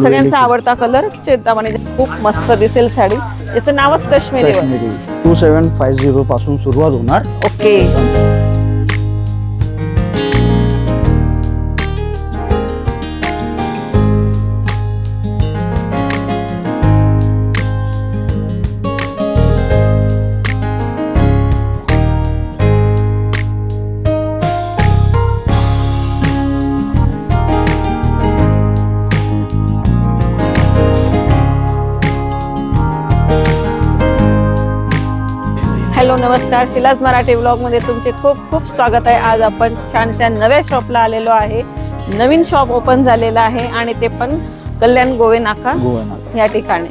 सगळ्यांचा आवडता कलर चिंतामणी. खूप मस्त दिसेल साडी. याचं नावच Kashmiri Kashmiri. Two seven five zero पासून सुरुवात होणार. ओके हॅलो नमस्कार. शिलाज मराठी ब्लॉगमध्ये तुमचे खूप खूप स्वागत आहे. आज आपण छान छान नव्या शॉपला आलेलो आहे. नवीन शॉप ओपन झालेलं आहे आणि ते पण कल्याण गोवे नाका या ठिकाणी.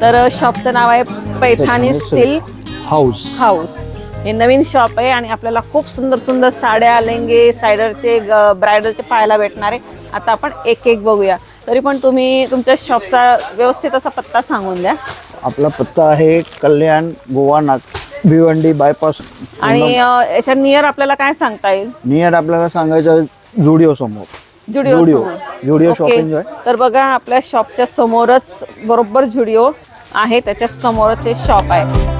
तर शॉपचं नाव आहे पैठाणी सिल्क हाऊस. हाऊस. हे नवीन शॉप आहे आणि आपल्याला खूप सुंदर सुंदर साड्या लेंगे सायडरचे ब्रायडलचे पाहायला भेटणार आहे. आता आपण एक एक बघूया. तरी पण तुम्ही तुमच्या शॉपचा व्यवस्थित असा पत्ता सांगून द्या. आपला पत्ता आहे कल्याण गोवा नाग भिवंडी बायपास आणि अ, याच्या नियर आपल्याला काय सांगता येईल? नियर आपल्याला सांगायचं जुडिओ समोर. जुडिओ जुडिओ. शॉपिंग आहे तर बघा आपल्या शॉपच्या समोरच बरोबर जुडिओ आहे त्याच्या समोरच हे शॉप आहे.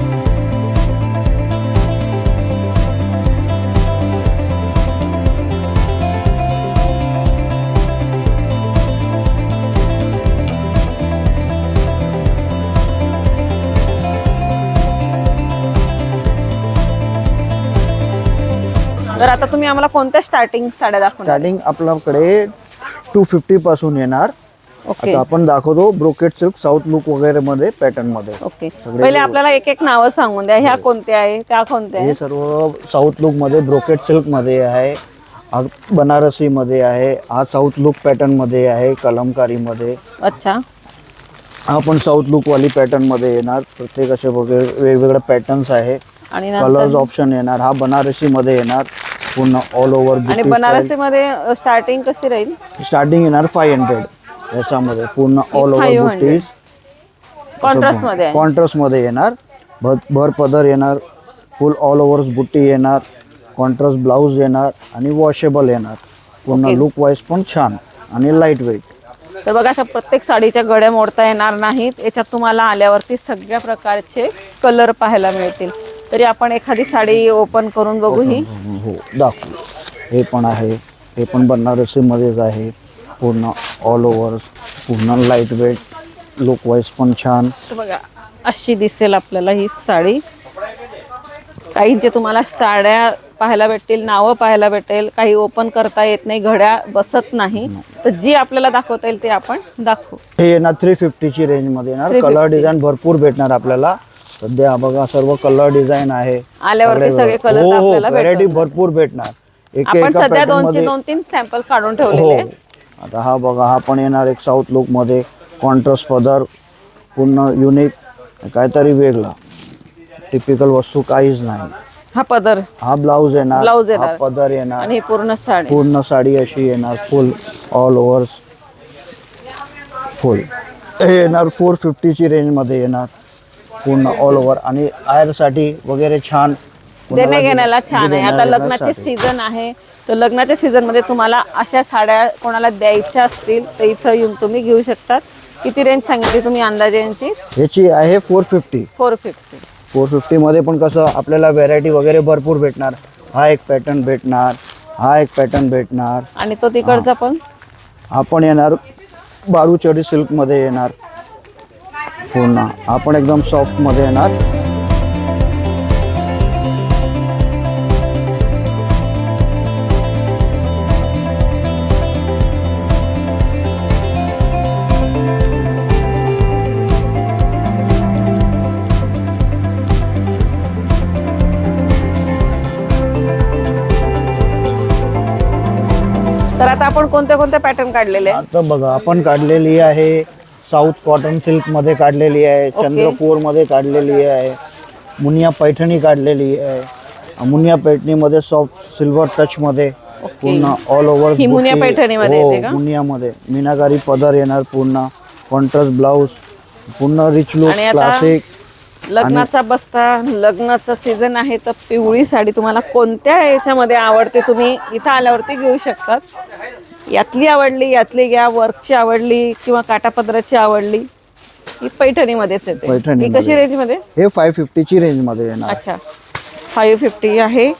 तर आता तुम्ही आम्हाला कोणत्या स्टार्टिंग साड्या दाखवणार? स्टार्टिंग आपल्याकडे टू फिफ्टी पासून येणार. ओके आता आपण दाखवतो ब्रोकेट सिल्क साऊथ लुक वगैरे मध्ये पॅटर्नमध्ये. ओके पहिले आपल्याला एक एक नावं सांगून द्या. ह्या कोणत्या आहे? त्या कोणत्या हे सर्व साऊथ लुकमध्ये ब्रोकेट सिल्कमध्ये आहे. हा बनारसी मध्ये आहे. हा साऊथ लुक पॅटर्नमध्ये आहे कलमकारी मध्ये. अच्छा. हा पण साऊथ लुक वाली पॅटर्नमध्ये येणार. प्रत्येक असे वगैरे वेगवेगळे पॅटर्न्स आहे. आणि कलर्स ऑप्शन येणार. हा बनारसी मध्ये येणार. पूर्ण ऑल ओव्हर आणि बनारसी मध्ये स्टार्टिंग कशी राहील? स्टार्टिंग येणार फाय हंड्रेड याच्यामध्ये पूर्ण ऑल ओव्हर 500. बुट्टीज कॉन्ट्रास्टमध्ये कॉन्ट्रास्टमध्ये येणार. भर भर पदर येणार. फुल ऑल ओव्हर बुट्टी येणार. कॉन्ट्रास्ट ब्लाऊज येणार. आणि वॉशेबल येणार. पूर्ण. लुक वाईज पण छान. आणि लाइट वेट तर बघा अशा प्रत्येक साडीच्या गड्या मोडता येणार नाहीत. याच्यात तुम्हाला आल्यावरती सगळ्या प्रकारचे कलर पाहायला मिळतील. तरी आपण एखादी साडी ओपन करून बघू ही. हो दाखवू. हे पण आहे. हे पण बनारसीमध्येच आहे. पूर्ण ऑल ओव्हर पूर्ण लाइट वेट लुक वाईज पण छान. तर बघा अशी दिसेल आपल्याला ही साडी. काहींचे तुम्हाला साड्या पाहायला भेटतील नावं पाहायला भेटेल काही ओपन करता येत नाही घड्या बसत नाही. तर जी आपल्याला दाखवता येईल ते आपण दाखवू. हे येणार थ्री फिफ्टीची रेंजमध्ये येणार. 350. कलर डिझाईन भरपूर भेटणार आपल्याला. सध्या बघा सर्व कलर डिझाईन आहे. आल्यावरती सगळे कलर आपल्याला व्हरायटी भेटून भरपूर भेटणार. एक आपण एका सध्या pattern दोनचे मध्ये दोन तीन सॅम्पल काढून ठेवलेले हो. आता हा बघा हा पण येणार एक साऊथ लुकमध्ये. कॉन्ट्रास्ट पदर पूर्ण युनिक काहीतरी वेगळा. टिपिकल वस्तू काहीच नाही. हा पदर. हा ब्लाऊज येणार. Blouse हा येणार. पदर येणार. आणि ही पूर्ण साडी. पूर्ण साडी अशी येणार फुल ऑल ओव्हर फुल हे येणार फोर फिफ्टीची रेंजमध्ये येणार. पूर्ण ऑल ओव्हर आणि आयरसाठी वगैरे छान देणे घेण्याला छान आहे. आता लग्नाचे. सीझन आहे. तर लग्नाच्या सीझनमध्ये तुम्हाला अशा साड्या कोणाला द्यायच्या असतील तर इथं येऊन तुम्ही घेऊ शकतात. किती रेंज सांगितली तुम्ही अंदाजे यांची ह्याची आहे four fifty four fifty four फिफ्टीमध्ये पण कसं आपल्याला व्हेरायटी वगैरे भरपूर भेटणार. हा एक पॅटर्न भेटणार हा एक पॅटर्न भेटणार. आणि तो तिकडचा पण हा. पण? येणार बारूचडी सिल्कमध्ये येणार. पूर्ण हा पण एकदम सॉफ्टमध्ये येणार तर आता आपण कोणते कोणते पॅटर्न काढलेले आहे? आता बघा आपण काढलेली आहे साऊथ कॉटन सिल्कमध्ये काढलेली आहे. चंद्रपूरमध्ये काढलेली आहे मुनिया पैठणी काढलेली आहे मुनिया पैठणीमध्ये सॉफ्ट सिल्वर टच मध्ये पूर्ण ऑल ओव्हर मुनिया पैठणीमध्ये? मुनियामध्ये. मीनाकारी पदर येणार पूर्ण कॉन्ट्रास्ट ब्लाऊज पूर्ण रिच लुक क्लासिक लग्नाचा बसता लग्नाचा सीझन आहे तर पिवळी साडी तुम्हाला कोणत्या याच्यामध्ये आवडते तुम्ही इथं आल्यावरती घेऊ शकतात. यातली आवडली यातली घ्या वर्कची आवडली किंवा काटापदराची आवडली ही पैठणीमध्येच येते. ही पैठणीमध्ये. कशी रेंजमध्ये हे फाय फिफ्टीची रेंजमध्ये येणार. अच्छा. फाईव्ह फिफ्टी आहे.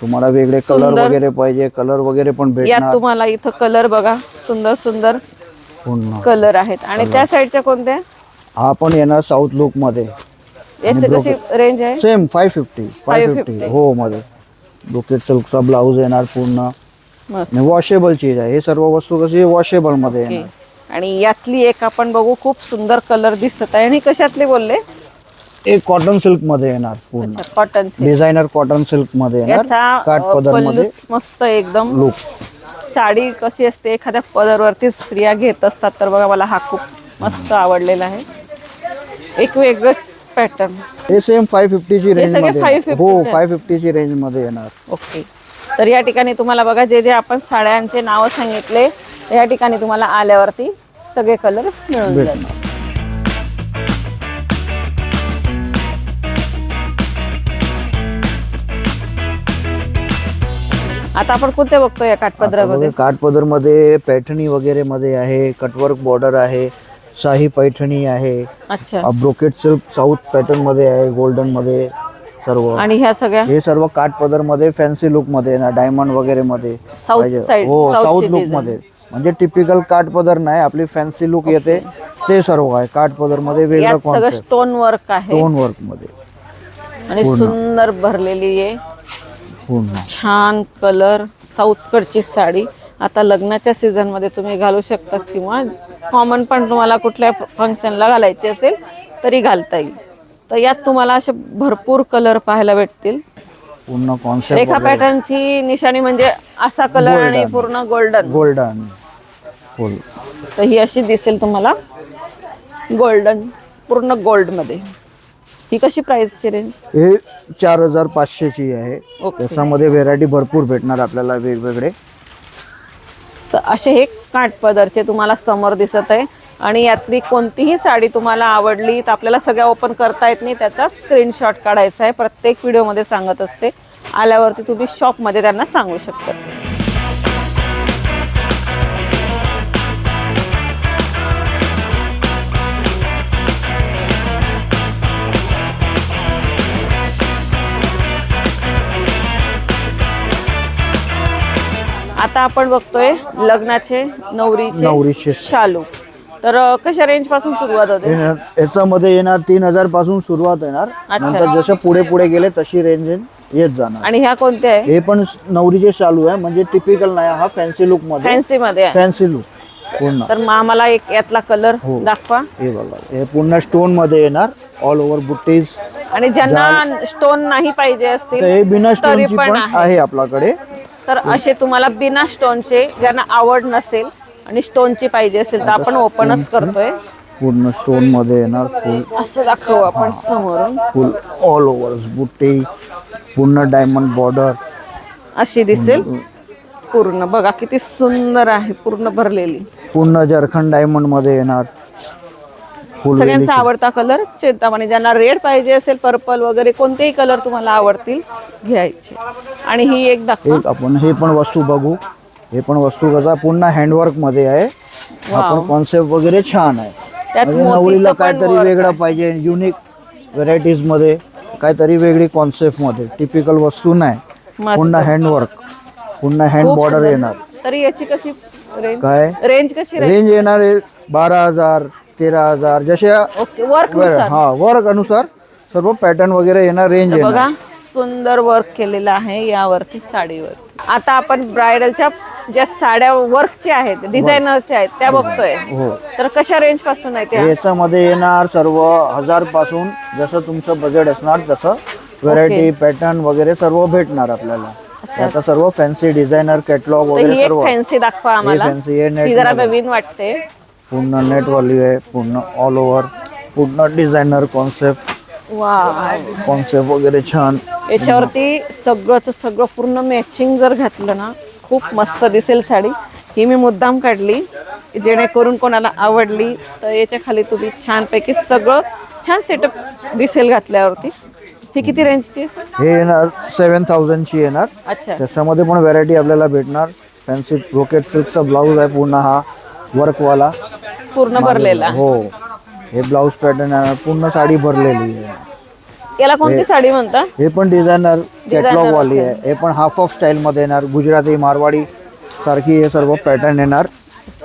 तुम्हाला वेगळे कलर सुंदर. वगैरे पाहिजे कलर वगैरे पण यात भेटणार. तुम्हाला इथं कलर बघा. सुंदर सुंदर पूर्ण कलर आहेत. आणि त्या साईडच्या कोणत्या? हा पण येणार साऊथ लुकमध्ये. याची कशी रेंज आहे? Same five fifty five 550. Fifty हो मध्ये. ब्रोकेट सिल्कचा ब्लाऊज येणार पूर्ण. मस्त. वॉशेबल चीज आहे. हे सर्व वस्तू कशी वॉशेबलमध्ये ओके. येणार. आणि यातली एक आपण बघू खूप सुंदर कलर दिसत आहे. आणि कशातले बोलले? एक कॉटन सिल्कमध्ये येणार पूर्ण. कॉटन डिझायनर कॉटन सिल्कमध्ये येणार. याचा काठ अ, पदरमध्ये पल्लूच मस्त एकदम लुक साडी कशी असते एखाद्या पदरवरती स्त्रिया घेत असतात तर बघा मला हा खूप मस्त आवडलेला आहे. एक वेगळंच पॅटर्न हे सेम फाय फिफ्टीची रेंज सगळे मध्ये 550 येणार. हो आहेत. फाय फिफ्टीची रेंजमध्ये येणार. ओके. तर या ठिकाणी तुम्हाला बघा जे जे आपण साड्यांचे नावं सांगितले या ठिकाणी तुम्हाला आल्यावरती सगळे कलर मिळून. जातात आता आपण कोणते बघतो या काठपदरामध्ये? काठ पदरमध्ये पैठणी वगैरे मध्ये आहे कटवर्क बॉर्डर आहे शाही पैठणी आहे अच्छा. ब्रोकेट सिल्क साऊथ पॅटर्नमध्ये आहे गोल्डनमध्ये. सर्व. आणि ह्या सगळ्या? हे सर्व काठ पदरमध्ये फॅन्सी लुकमध्ये येणार डायमंड वगैरे मध्ये. साऊथ. साईड हो साऊथ लुक. मध्ये. म्हणजे टिपिकल काठ पदर नाही आपली फॅन्सी लुक येते. ते सर्व आहे काठ पदरमध्ये वेगळं सगळं कॉन्सेप्ट स्टोन वर्क आहे. स्टोन वर्कमध्ये. आणि सुंदर भरलेली आहे. पूर्ण. छान कलर साऊथकडची साडी. आता लग्नाच्या सीझनमध्ये तुम्ही घालू शकता किंवा कॉमन पण तुम्हाला कुठल्या फंक्शनला घालायची असेल तरी घालता येईल. तर यात तुम्हाला असे भरपूर कलर पाहायला भेटतील. पूर्ण कॉन्सेप्ट रेखा पॅटर्नची निशाणी म्हणजे असा कलर आणि. पूर्ण गोल्डन गोल्डन फुल तर ही अशी दिसेल तुम्हाला. गोल्डन पूर्ण गोल्डमध्ये ही कशी प्राइसची रेंज हे चार हजार पाचशेची आहे. ओके त्याच्यामध्ये व्हेरायटी भरपूर भेटणार आपल्याला वेगवेगळे. तर असे हे काठपदरचे तुम्हाला समोर दिसत आहे. आणि यातली कोणतीही साडी तुम्हाला आवडली तर आपल्याला सगळ्या ओपन करता येत नाही त्याचा स्क्रीनशॉट काढायचा आहे. प्रत्येक व्हिडिओमध्ये सांगत असते. आल्यावरती तुम्ही शॉपमध्ये त्यांना सांगू शकता. आता आपण बघतोय लग्नाचे नवरीचे नवरीचे. शालू. तर कशा रेंजपासून सुरुवात होते? याच्यामध्ये येणार तीन हजारपासून सुरुवात येणार. नंतर जसं पुढे पुढे गेले तशी रेंज येत जाणार. आणि ह्या कोणत्या आहे? हे पण नवरीचे चालू आहे म्हणजे टिपिकल नाही हा फॅन्सी लुकमध्ये. फॅन्सी मध्ये फॅन्सी लुक पूर्ण. तर मग आम्हाला एक यातला कलर हो. दाखवा. हे बघा हे पूर्ण स्टोनमध्ये येणार ऑल ओव्हर बुट्टीज आणि ज्यांना स्टोन नाही पाहिजे असतील हे बिना तरी स्टोनची पण. आहे. आपल्याकडे. तर असे तुम्हाला बिना स्टोनचे ज्यांना आवड नसेल आणि स्टोनची पाहिजे असेल तर आपण ओपनच करतोय. पूर्ण स्टोनमध्ये येणार फुल असं दाखवू आपण समोरून. फुल ऑल ओव्हर बुट्टी पूर्ण डायमंड बॉर्डर अशी दिसेल. पूर्ण बघा किती सुंदर आहे पूर्ण भरलेली. पूर्ण जरखंड डायमंडमध्ये येणार. फुल सगळ्यांचा आवडता कलर चिंतामणी. ज्यांना रेड पाहिजे असेल पर्पल वगैरे कोणतेही कलर तुम्हाला आवडतील घ्यायचे. आणि ही एक दाखवा. आपण हे पण वस्तू बघू. हे पण वस्तू कसा पूर्ण हँडवर्कमध्ये आहे. हा पण कॉन्सेप्ट वगैरे छान आहे. त्यात म्हणजे मोतीचं नवरीला पण काहीतरी work वेगळं पाहिजे युनिक व्हरायटीजमध्ये काहीतरी वेगळी कॉन्सेप्टमध्ये. टिपिकल वस्तू नाही. मस्त. पूर्ण हँडवर्क पूर्ण हँड खूप बॉर्डर सुंदर. येणार. तरी याची कशी रेंज काय? रेंज कशी राहील? रेंज येणार आहे बारा हजार तेरा हजार ओके वर्क हा वर्क अनुसार सर्व पॅटर्न वगैरे येणार रेंज येणार. बघा सुंदर वर्क केलेलं आहे यावरती साडीवर. आता आपण ब्रायडलच्या ज्या साड्या वर्कच्या आहेत डिझायनरच्या आहेत त्या बघतोय. हो. तर कशा रेंजपासून आहे त्या? याच्यामध्ये येणार सर्व हजारपासून जसं तुमचं बजेट असणार तसं व्हरायटी पॅटर्न वगैरे सर्व भेटणार आपल्याला. आता सर्व फॅन्सी डिझायनर कॅटलॉग तर वगैरे एक सर्व. फॅन्सी दाखवा आम्हाला. fancy, हे net ती जरा मध्ये. नवीन वाटते. पूर्ण नेट वाली आहे पूर्ण ऑल ओव्हर पूर्ण डिझायनर कॉन्सेप्ट वा कॉन्सेप्ट वगैरे छान. याच्यावरती सगळंच सगळं पूर्ण मॅचिंग जर घातलं ना खूप मस्त दिसेल साडी. ही मी मुद्दाम काढली जेणेकरून कोणाला आवडली तर याच्या खाली तुम्ही छानपैकी सगळं छान सेटअप दिसेल घातल्यावरती. ही किती रेंजची हे येणार सेवन थाउजंडची येणार. अच्छा. त्याच्यामध्ये पण व्हरायटी आपल्याला भेटणार. फॅन्सी ब्रोकेट सिल्कचा ब्लाऊज आहे पूर्ण हा वर्कवाला पूर्ण भरलेला. हो. हे ब्लाऊज पॅटर्न आहे. पूर्ण साडी भरलेली आहे. याला कोणती साडी म्हणता? हे पण डिझायनर कॅटलॉग वाली आहे. हे पण हाफ ऑफ स्टाईल मध्ये येणार. गुजराती मारवाडी सारखी हे सर्व पॅटर्न येणार.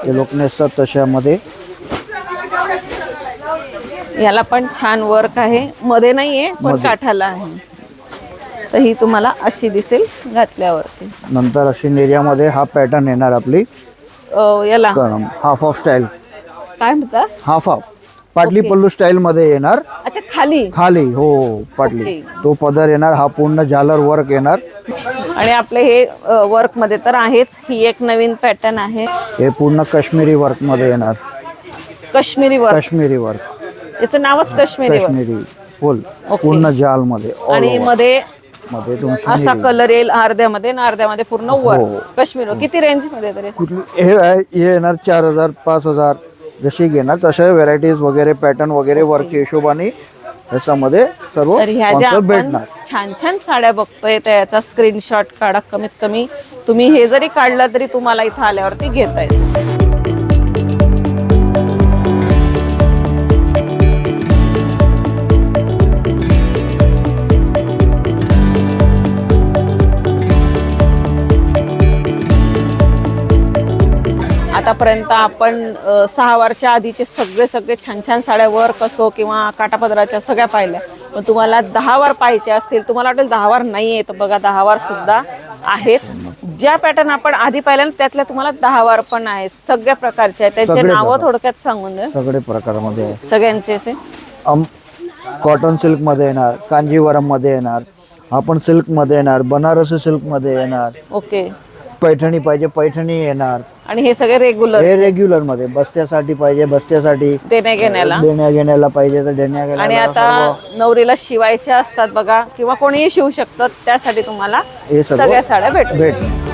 हे लोक नेसतात तशामध्ये. याला पण छान वर्क आहे. मध्ये नाहीये पण काठाला आहे. तर ही तुम्हाला अशी दिसेल घातल्यावरती. नंतर अशी नेरियामध्ये हा पॅटर्न येणार आपली. याला. हाफ ऑफ स्टाईल काय म्हणता? हाफ हाफ पाटली पल्लू स्टाईल मध्ये येणार. अच्छा खाली? खाली हो पाटली. तो पदर येणार हा पूर्ण झालर वर्क येणार. आणि आपले हे वर्कमध्ये तर आहेच. ही एक नवीन पॅटर्न आहे. हे पूर्ण काश्मीरी वर्कमध्ये येणार. काश्मीरी वर्क काश्मीरी वर्क याचं नावच काश्मीरी वर्क काश्मीरी फुल. पूर्ण जाल मध्ये आणि. मध्ये मध्ये असा कलर येईल अर्ध्यामध्ये अर्ध्यामध्ये पूर्ण हो. वर्क काश्मीर किती रेंजमध्ये हे हे येणार चार हजार पाच हजार. जशी घेणार तशा व्हेरायटीज वगैरे पॅटर्न वगैरे वर्कच्या हिशोबाने याच्यामध्ये सर्व तर ह्या ज्या concept आपण भेटणार. छान छान साड्या बघतोय त्या याचा स्क्रीनशॉट काढा कमीत कमी. तुम्ही हे जरी काढला तरी तुम्हाला इथं आल्यावरती घेता येईल. आतापर्यंत आपण अ, सहा वारच्या आधीचे सगळे सगळे छान छान साड्या वर्क असो किंवा काटापदराच्या सगळ्या पाहिल्या. पण तुम्हाला दहा वार पाहिजे असतील तुम्हाला वाटेल दहा वार नाही आहे तर बघा दहा वार सुद्धा आहेत. ज्या पॅटर्न आपण आधी पाहिल्या ना, त्यातल्या तुम्हाला दहा वार पण आहेत. सगळ्या प्रकारचे आहेत. त्यांचे नावं. थोडक्यात सांगून द्या सगळे प्रकारमध्ये सगळ्यांचे असे. कॉटन सिल्कमध्ये येणार कांजीवरममध्ये येणार आपण सिल्कमध्ये येणार बनारसी सिल्कमध्ये येणार. ओके. पैठणी पाहिजे पैठणी येणार. आणि हे सगळे रेग्युलर हे रेग्युलरमध्ये बस्त्यासाठी पाहिजे बस्त्यासाठी. देण्या घेण्याला. देण्या घेण्याला पाहिजे तर देण्या आणि आता नवरीला शिवायच्या असतात बघा किंवा कोणीही शिवू शकतात त्यासाठी तुम्हाला हे सगळ्या साड्या भेटतात भेट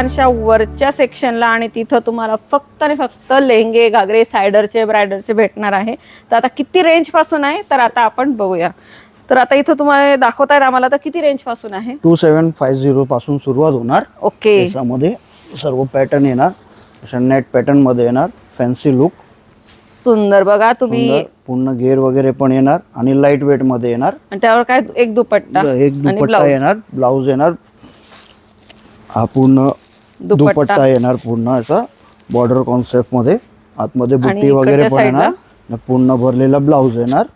छानशा वरच्या सेक्शनला आणि तिथं तुम्हाला फक्त आणि फक्त लेहंगे घागरे सायडरचे ब्रायडरचे भेटणार आहे. तर आता किती रेंजपासून आहे? तर आता आपण बघूया. तर आता इथं तुम्हाला दाखवतायत आम्हाला तर किती रेंजपासून आहे? टू सेवन फाय झिरो पासून सुरुवात होणार. ओके. त्याच्यामध्ये सर्व पॅटर्न येणार. अशा नेट पॅटर्नमध्ये येणार. फॅन्सी लुक सुंदर. बघा तुम्ही पूर्ण गेअर वगैरे पण येणार. आणि लाइट वेटमध्ये येणार. आणि त्यावर काय? एक दुपट्टा एक दुपट्टा येणार. ब्लाऊज येणार. हा पूर्ण दुपट्टा. येणार पूर्ण असा बॉर्डर कॉन्सेप्टमध्ये. आतमध्ये बुट्टी वगैरे पण येणार. पूर्ण भरलेला ब्लाऊज येणार.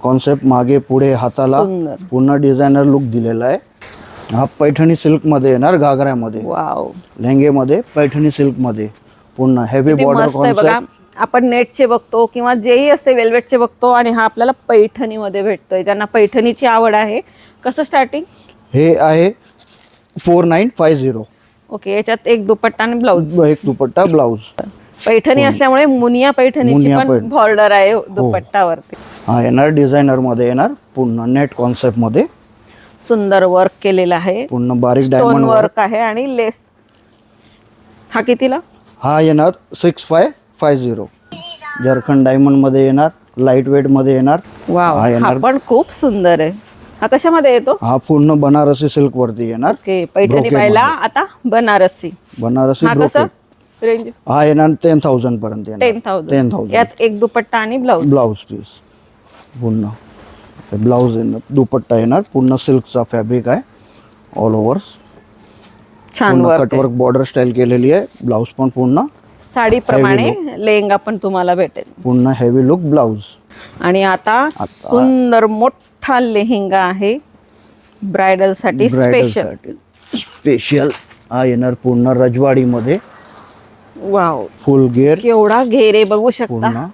कॉन्सेप्ट मागे पुढे हाताला पूर्ण डिझायनर लुक दिलेला आहे. हा पैठणी सिल्कमध्ये येणार घागऱ्यामध्ये. वाव. लेहंगेमध्ये पैठणी सिल्कमध्ये. पूर्ण हेवी बॉर्डर कॉन्सेप्ट आपण नेटचे बघतो किंवा जेही असते वेल्वेटचे बघतो आणि हा आपल्याला पैठणीमध्ये भेटतोय. ज्यांना पैठणीची आवड आहे. कसं स्टार्टिंग हे आहे four nine five zero okay याच्यात एक दुपट्टा आणि ब्लाऊज. एक दुपट्टा ब्लाऊज. पैठणी असल्यामुळे मुनिया पैठणीची मुनिया पण पैठ- बॉर्डर आहे दुपट्टावरती. हा येणार डिझायनरमध्ये येणार पूर्ण नेट कॉन्सेप्टमध्ये. सुंदर वर्क केलेलं आहे. पूर्ण बारीक स्टोन डायमंड वर्क आहे आणि लेस हा कितीला? हा येणार six five five zero Jharkhand डायमंडमध्ये येणार लाइट वेटमध्ये येणार. वाव हा हा येणार. पण खूप सुंदर आहे. हा कशामध्ये येतो? हा पूर्ण बनारसी सिल्क वरती येणार. ओके पैठणी पाहिला आता बनारसी. बनारसी हा कसं? रेंज हा येणार टेन थाउजंड पर्यंत टेन येणार टेन थाउजंड थाउजंड यात एक दुपट्टा आणि ब्लाऊज ब्लाऊज पीस पूर्ण. ब्लाऊज येणार दुपट्टा येणार. पूर्ण सिल्कचा फॅब्रिक आहे. ऑल ओव्हर छान पूर्ण वर्क कटवर्क बॉर्डर स्टाईल केलेली आहे. ब्लाऊज पण पूर्ण. साडी प्रमाणे लेहंगा पण तुम्हाला भेटेल. पूर्ण हेवी लुक ब्लाऊज आणि आता सुंदर मोठा लेहंगा आहे. ब्रायडलसाठी स्पेशल स्पेशल हा येणार पूर्ण रजवाडीमध्ये. वाव वाव फुल गेअर केवढा घेरे बघू शकता. पूर्ण.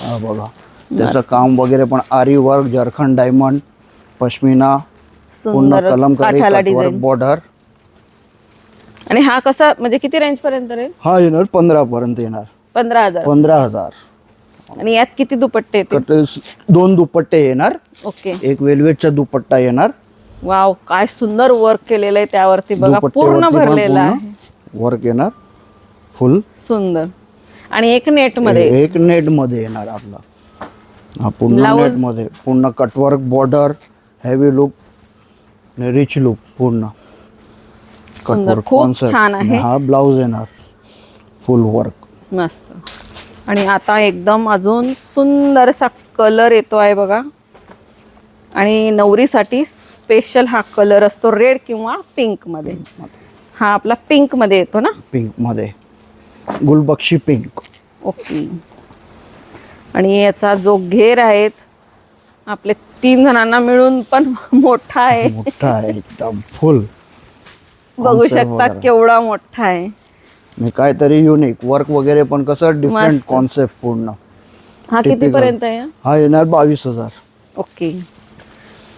हा बघा. त्याचं काम वगैरे पण आरी वर्क जरखंड डायमंड पश्मिना पूर्ण कलमकारी डिझाईन बॉर्डर आणि हा कसा म्हणजे किती रेंज पर्यंत रे? हा येणार पंधरा पर्यंत येणार. पंधरा हजार. पंधरा हजार. आणि यात किती दुपट्टे कट दोन दुपट्टे येणार. ओके. एक वेल्वेटचा दुपट्टा येणार. वाव काय सुंदर वर्क केलेलं आहे त्यावरती बघा. पूर्ण दुपट्ट्यावरती पण भरलेला आहे. पूर्ण वर्क येणार. फुल सुंदर. आणि एक नेटमध्ये? एक नेटमध्ये येणार आपला. हा पूर्ण Blouse? नेटमध्ये. पूर्ण cutwork border heavy look rich look पूर्ण. सुंदर. Cutwork खूप concept. छान आहे. हा ब्लाउज येणार. फुल वर्क मस्त. आणि आता एकदम अजून सुंदरसा कलर येतो आहे बघा. आणि नवरीसाठी स्पेशल हा कलर असतो रेड किंवा पिंकमध्ये हा आपला पिंकमध्ये येतो ना? पिंकमध्ये गुलबक्षी पिंक. ओके. आणि याचा जो घेर आहेत आपले तीन जणांना मिळून पण मोठा आहे. मोठा आहे एकदम. फुल. बघू शकता. केवढा मोठा आहे. मी काहीतरी युनिक वर्क वगैरे पण कसं डिफरंट मस्त. कॉन्सेप्ट पूर्ण. हा किती. पर्यंत आहे? हा येणार बावीस हजार. ओके.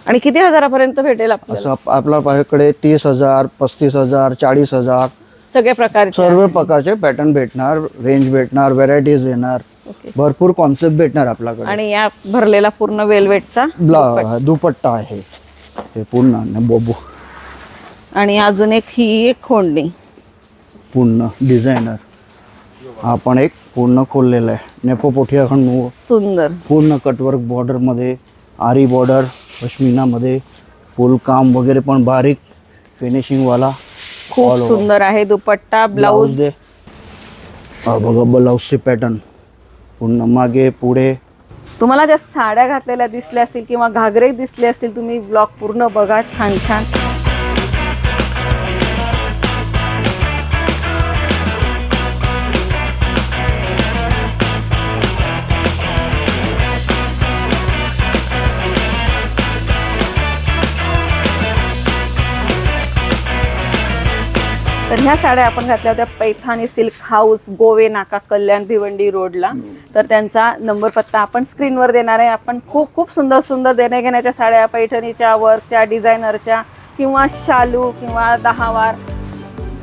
आणि किती हजारापर्यंत भेटेल आपल्याला? असं आप- आपल्या माझ्याकडे तीस हजार पस्तीस हजार चाळीस हजार. सगळ्या प्रकारचे. सर्व प्रकारचे पॅटर्न भेटणार रेंज भेटणार व्हेरायटीज येणार. ओके. भरपूर कॉन्सेप्ट भेटणार आपल्याकडे. आणि या भरलेला पूर्ण वेलवेटचा ब्ला दुपट्टा. आहे. हे पूर्ण बोबो. आणि अजून एक ही एक खोंडणी. पूर्ण डिझायनर. हा पण एक पूर्ण खोललेला आहे. नेपो पोठियाखंड सुंदर. पूर्ण कटवर्क बॉर्डरमध्ये आरी बॉर्डर पश्मिनामध्ये फुल काम वगैरे पण बारीक फिनिशिंगवाला खूप. सुंदर आहे. दुपट्टा ब्लाऊज दे. बघा ब्लाऊजचे पॅटर्न पूर्ण मागे पुढे. तुम्हाला ज्या साड्या घातलेल्या दिसल्या असतील किंवा घागरे दिसले असतील तुम्ही ब्लॉग पूर्ण बघा. छान छान. तर ह्या साड्या आपण घातल्या होत्या पैठाणी सिल्क हाऊस गोवे नाका कल्याण भिवंडी रोडला. तर त्यांचा नंबर पत्ता आपण स्क्रीनवर देणार आहे. आपण खूप खूप सुंदर सुंदर देण्या घेण्याच्या साड्या पैठणीच्या वर्कच्या डिझायनरच्या किंवा शालू किंवा दहावार.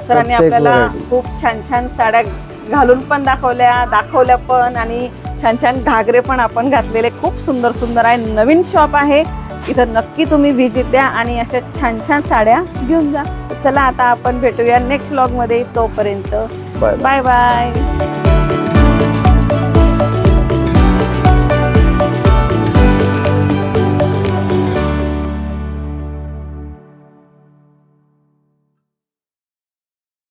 सरांनी आपल्याला. खूप छान छान साड्या घालून पण दाखवल्या दाखवल्या पण आणि छान छान घागरे पण आपण घातलेले. खूप सुंदर सुंदर आहे. नवीन शॉप आहे. इथं नक्की तुम्ही व्हिजिट द्या आणि अशा छान छान साड्या घेऊन जा. चला आता आपण भेटूया नेक्स्ट व्लॉगमध्ये तोपर्यंत बाय बाय